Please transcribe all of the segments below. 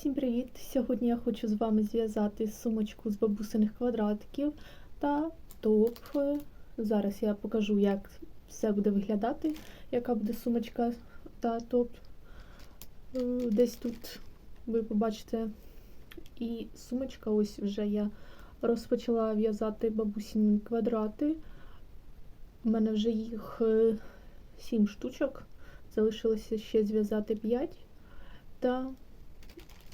Всім привіт! Сьогодні я хочу з вами зв'язати сумочку з бабусиних квадратиків та топ. Зараз я покажу, як все буде виглядати, яка буде сумочка та топ. Е, Десь тут ви побачите і сумочка. Ось вже я розпочала в'язати бабусині квадрати. У мене вже їх 7 штучок. Залишилося ще зв'язати 5. Та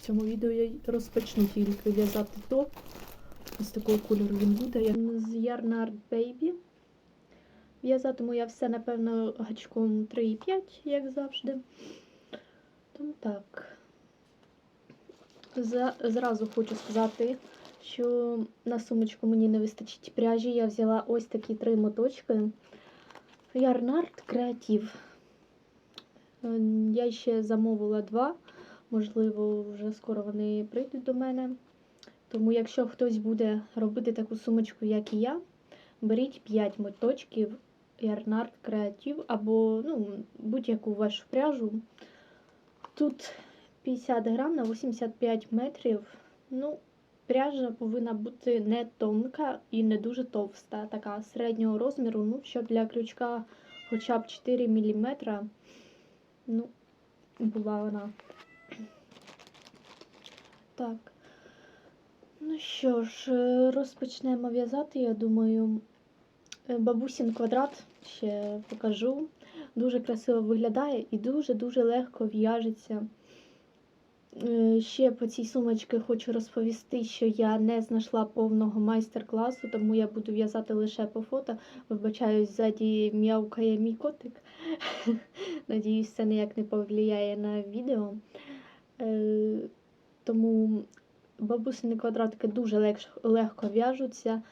в цьому відео я розпочну тільки в'язати топ. Ось такого кольору він буде. Я з Yarn Art Baby. В'язатиму я все, напевно, гачком 3,5, як завжди. Тому так. За, зразу хочу сказати, що на сумочку мені не вистачить пряжі. Я взяла ось такі три моточки. Yarn Art Creative. Е, Я ще замовила два. Можливо, вже скоро вони прийдуть до мене. Тому, якщо хтось буде робити таку сумочку, як і я, беріть 5 моточків Yarnart Creative або ну, будь-яку вашу пряжу. Тут 50 грам на 85 метрів. Ну, пряжа повинна бути не тонка і не дуже товста, така середнього розміру, ну, щоб для крючка хоча б 4 мм. Ну, була вона. Так. Ну що ж, е, розпочнемо в'язати, я думаю. Е, Бабусін квадрат ще покажу. Дуже красиво виглядає і дуже-дуже легко в'яжеться. Е, Ще по цій сумочці хочу розповісти, що я не знайшла повного майстер-класу, тому я буду в'язати лише по фото. Вибачаюсь, ззаді м'явкає мій котик. Надіюсь, це ніяк не повлияє на відео. Тому бабусини квадратики дуже легко в'яжуться.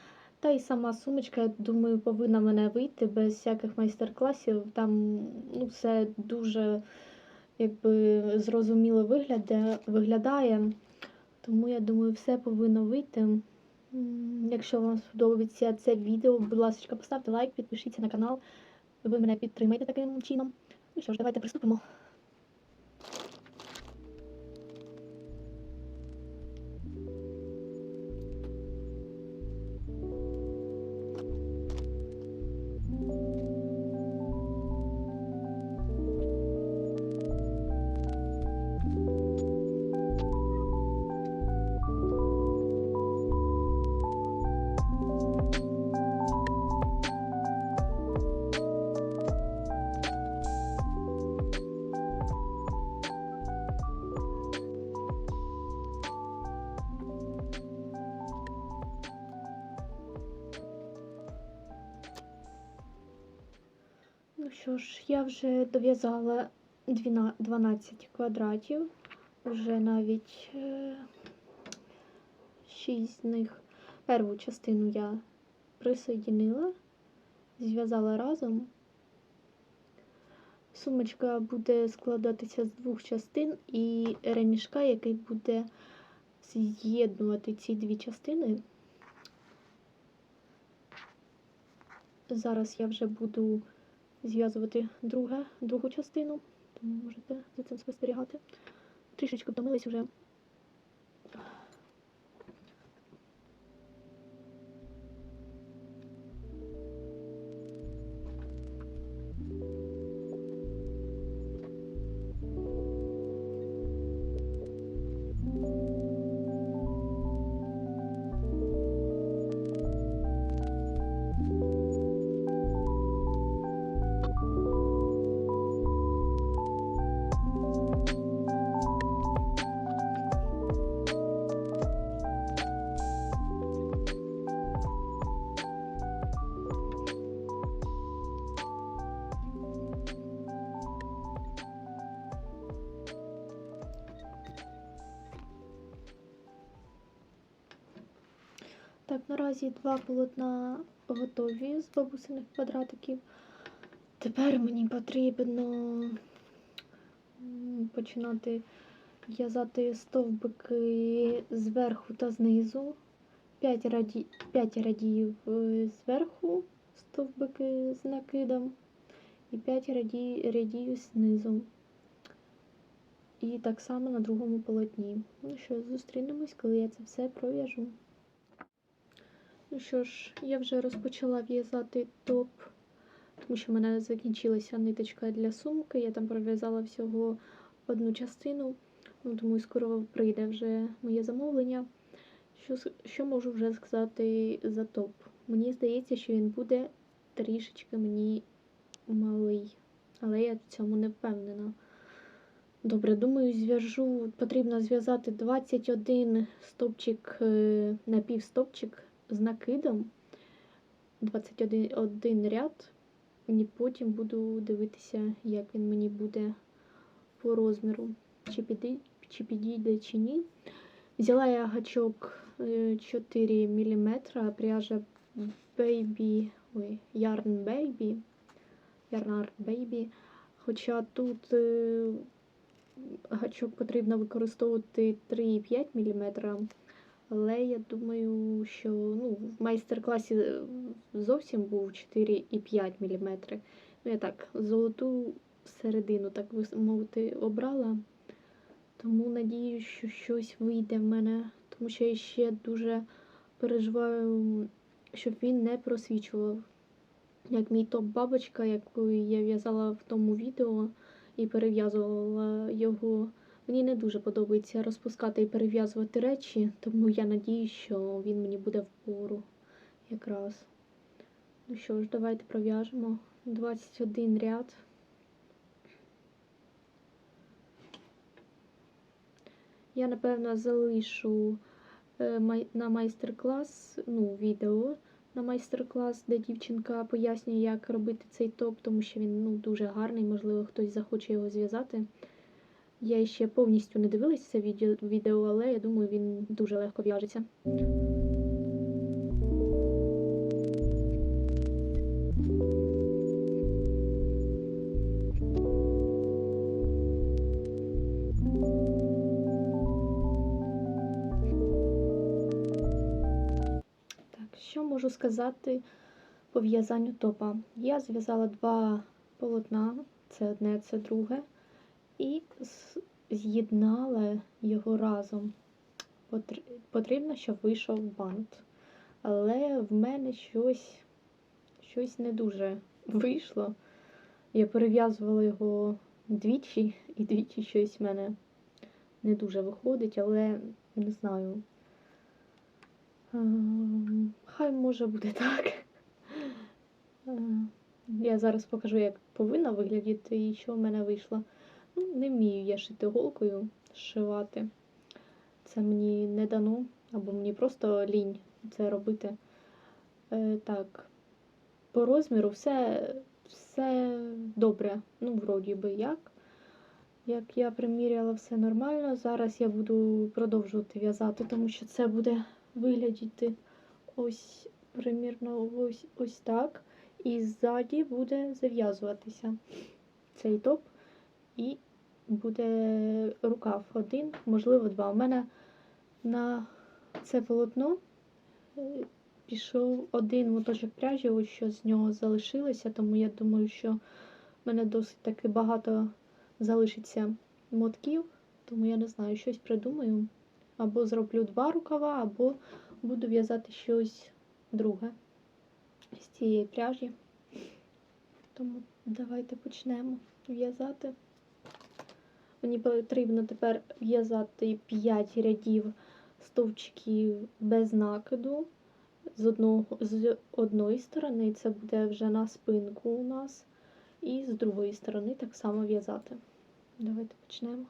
Та й сама сумочка, я думаю, повинна мене вийти без всяких майстер-класів. Там ну, все дуже якби, зрозуміло виглядає, виглядає. Тому я думаю, все повинно вийти. Якщо вам сподобається це відео, будь ласка, поставте лайк, підпишіться на канал. Ви мене підтримаєте таким чином. Ну що ж, давайте приступимо. Що ж, я вже дов'язала 12 квадратів, вже навіть 6 з них. Перву частину я присоединила, зв'язала разом. Сумочка буде складатися з двох частин і ремішка, який буде з'єднувати ці дві частини. Зараз я вже буду зв'язувати друге, другу частину, тому можете за цим спостерігати. Трішечки втомились вже. Так, наразі два полотна готові з бабусиних квадратиків. Тепер мені потрібно починати в'язати стовбики зверху та знизу. 5 раді... 5 радіїв е, зверху стовбики з накидом і 5 раді... радіїв знизу. і так само на другому полотні. Ну що, зустрінемось, коли я це все пров'яжу. Ну що ж, я вже розпочала в'язати топ, тому що в мене закінчилася ниточка для сумки. Я там пров'язала всього одну частину, ну, тому скоро прийде вже моє замовлення. Що, що можу вже сказати за топ? Мені здається, що він буде трішечки мені малий, але я в цьому не впевнена. Добре, думаю, зв'яжу. Потрібно зв'язати 21 стовпчик, е, напівстовпчик з накидом, 21 один ряд, і потім буду дивитися, як він мені буде по розміру, чи підійде, чи, підійде, чи ні. Взяла я гачок е, 4 мм, пряжа Baby, ой, Yarn Baby, Yarn Art Baby. Хоча тут е, гачок потрібно використовувати 3,5 мм, але я думаю, що ну, в майстер-класі е, зовсім був 4,5 мм. Ну, я так, золоту середину, так би мовити, обрала. Тому надію, що щось вийде в мене, тому що я ще дуже переживаю, щоб він не просвічував. Як мій топ-бабочка, яку я в'язала в тому відео і перев'язувала його. Мені не дуже подобається розпускати і перев'язувати речі, тому я надію, що він мені буде впору якраз. Ну що ж, давайте пров'яжемо 21 ряд. Я, напевно, залишу е, на майстер-клас, ну, відео на майстер-клас, де дівчинка пояснює, як робити цей топ, тому що він ну, дуже гарний, можливо, хтось захоче його зв'язати. Я ще повністю не дивилася це відео, але я думаю, він дуже легко в'яжеться. Що можу сказати по в'язанню топа? Я зв'язала два полотна, це одне, це друге, і з'єднала його разом. Потрібно, щоб вийшов бант. Але в мене щось, щось не дуже вийшло. Я перев'язувала його двічі, і двічі щось в мене не дуже виходить, але не знаю. Ем, Хай може буде так. Е, Я зараз покажу, як повинна виглядіти і що в мене вийшло. Ну, не вмію я шити голкою, зшивати. Це мені не дано, або мені просто лінь це робити. Е, так, по розміру все, все добре. Ну, вроді би як. Як я приміряла, все нормально. Зараз я буду продовжувати в'язати, тому що це буде виглядіти ось примірно ось, ось так. І ззаді буде зав'язуватися цей топ, і буде рукав один, можливо, два. У мене на це полотно е, пішов один моточок пряжі, ось що з нього залишилося, тому я думаю, що в мене досить таки багато залишиться мотків, тому я не знаю, щось придумаю. Або зроблю два рукава, або буду в'язати щось друге з цієї пряжі. Тому давайте почнемо в'язати. Мені потрібно тепер в'язати 5 рядів стовпчиків без накиду. З, одного, з одної сторони це буде вже на спинку у нас, і з другої сторони так само в'язати. Давайте почнемо.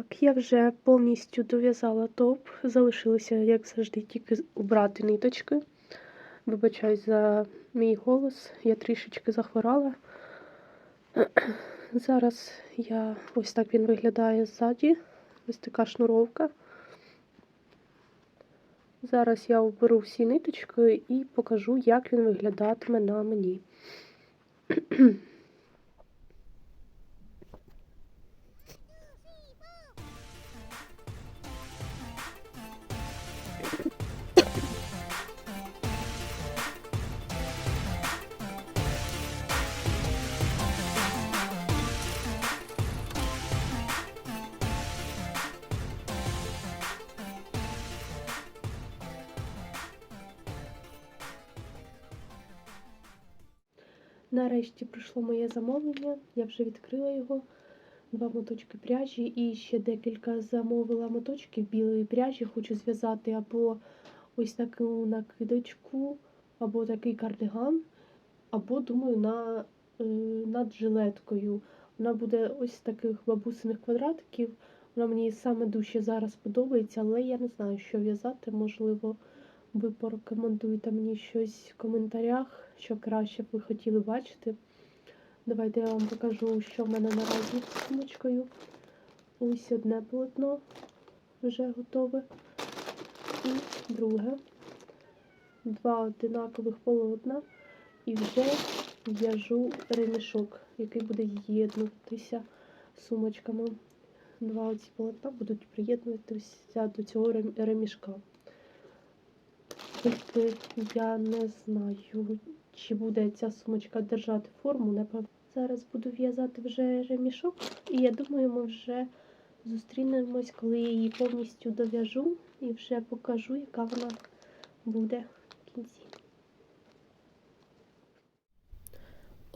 Так, я вже повністю дов'язала топ. Залишилося, як завжди, тільки убрати ниточки. Вибачаюсь за мій голос, я трішечки захворала. Зараз я ось так він виглядає ззаді. Ось така шнуровка. Зараз я оберу всі ниточки і покажу, як він виглядатиме на мені. Нарешті прийшло моє замовлення. Я вже відкрила його. Два моточки пряжі і ще декілька замовила моточків білої пряжі. Хочу зв'язати або ось таку накидочку, або такий кардиган, або думаю на, е, над жилеткою. Вона буде ось таких бабусиних квадратиків. Вона мені саме дужче зараз подобається, але я не знаю, що в'язати. Можливо, ви порекомендуєте мені щось в коментарях, що краще б ви хотіли бачити. Давайте я вам покажу, що в мене наразі з сумочкою. Ось одне полотно вже готове. І друге. Два одинакових полотна. І вже в'яжу ремішок, який буде з'єднуватися з сумочками. Два оці полотна будуть приєднуватися до цього ремішка. Тільки я не знаю, чи буде ця сумочка держати форму, напевно. Зараз буду в'язати вже ремішок, і я думаю, ми вже зустрінемось, коли я її повністю дов'яжу і вже покажу, яка вона буде в кінці.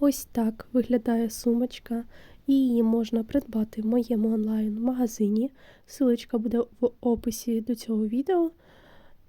Ось так виглядає сумочка, і її можна придбати в моєму онлайн-магазині. Силочка буде в описі до цього відео.